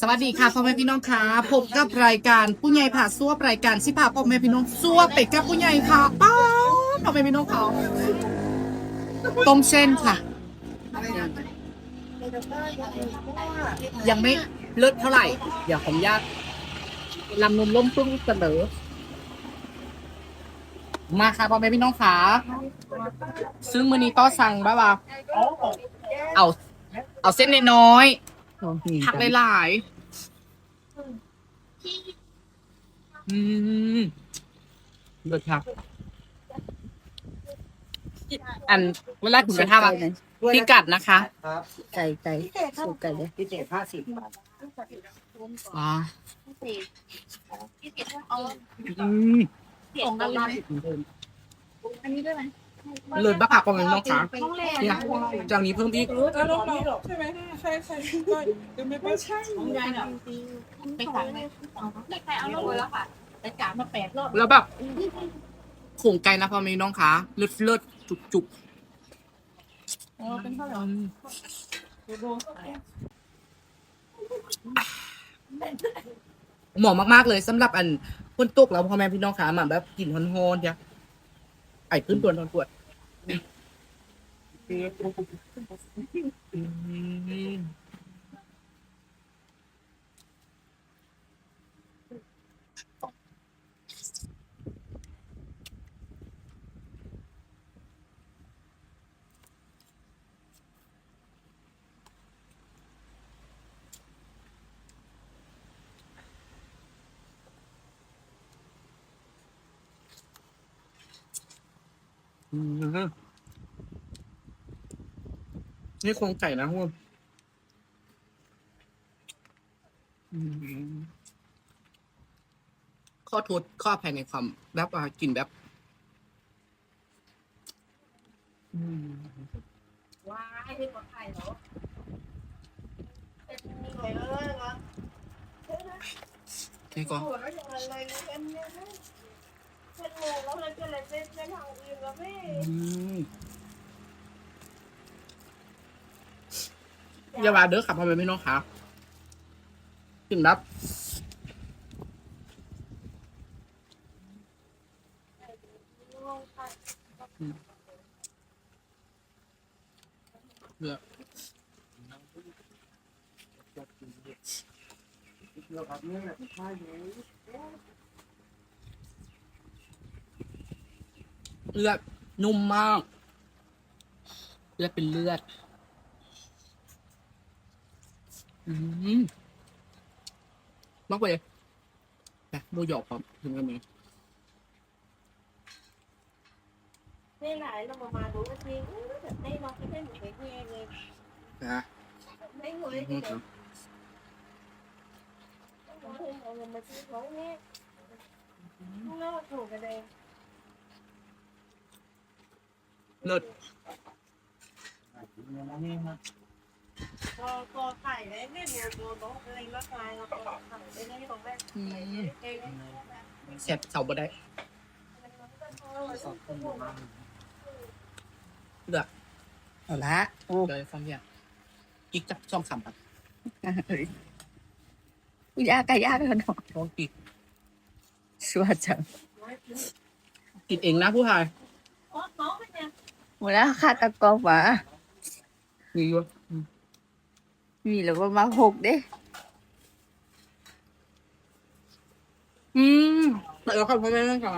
สวัสดีค่ะพ่อแม่พี่น้องค่ะพบกับรายการผู้ใหญ่ผ่าซัวรายการสิพาพ่อแม่พี่น้องซัวเป็ดกับผู้ใหญ่ค่ะป้าพ่อแม่พี่น้องเขาต้มเส้นค่ะ ยังไม่เลิศเท่าไหร่เดี๋ยวผมญาตลำนมล้มปึ้งเสนอมาค่ะพ่อแม่พี่น้องค่ะซึ่งมือนี้ก็สั่งบ้าบ่าเอา เอาเส้นน้อย ผักหลายๆอืมเลิศครับอันเวลาคุณไปทำอะพิกัดนะคะไก่ไก่สูตรไก่เลยพิเศษห้าสิบอ๋อเอาอืมส่งกันเลยอันนี้ด้วยไหม เลิศบ้าค่ะพ่อแม่พี่น้องค่ะห้องแรกเนี่ยจากนี้เพิ่มอีกเออน้องๆหรอกใช่ไหมใช่ใช่ใช่เดี๋ยวไม่ไม่ใช่ของยายเนี่ยไปขายไหมใครเอาลงเลยแล้วค่ะไปกามาแปดรอบแล้วแบบโขงไก่นะพ่อแม่พี่น้องค่ะเลิศเลิศจุกจุกเออเป็นเท่าไหร่อืมเหมาะมากๆเลยสำหรับอันคนตกแล้วพ่อแม่พี่น้องค่ะมาแบบกลิ่นฮอนๆเนี่ย ไอ้ขึ้นตัวนอนปวดอืม อืมนี่โครงไก่นะพวกอืมข้อโทษข้ออภัยในความแบบว่ากินแบบ อืมว้ายที่คนไทยเหรอเป็นมีหน่อยเลยนะนี่ก็โอ้แล้วยังไงเลยเป็นเนี่ย เป็นโมแล้วเลยจะเลยเป็นในทางอื่นแล้วแม่อืมอย่าว่าเด้อครับพ่อแม่พี่น้องครับกินแบบเลือดเลื อดนุ่มมาก เลือดเป็นเลือด อืมมากไปเลยนะโมหยอกพร้อมถึงกันไหมนี่ไหนเรามามาดูกันทีแบบไม่มาที่เป็นหนูไปคุยเลยนะไม่คุยเลยเอาเงินมาซื้อของนี่เราถูกกันเลย เลิศก็ก็ไข่ได้ไม่รู้ตัวน้องอะไรละลายเราก็ไข่ได้ไม่ตรงแรกอืมเองแสบเสาบ่ได้เลือดเอาละโอ้เดี๋ยวฟังเนี่ยอีกจักช่องสามปัดยากไก่ยากกันเนาะช่องกิกสวัสจังกินเองนะผู้ชายอ๋อน้องเป็นยัง หมดแล้วค่ะตะกอกหมามีอยู่อืมมีแล้วก็มาหกเด้ อืมแต่เราขับพ่อแม่นะคะ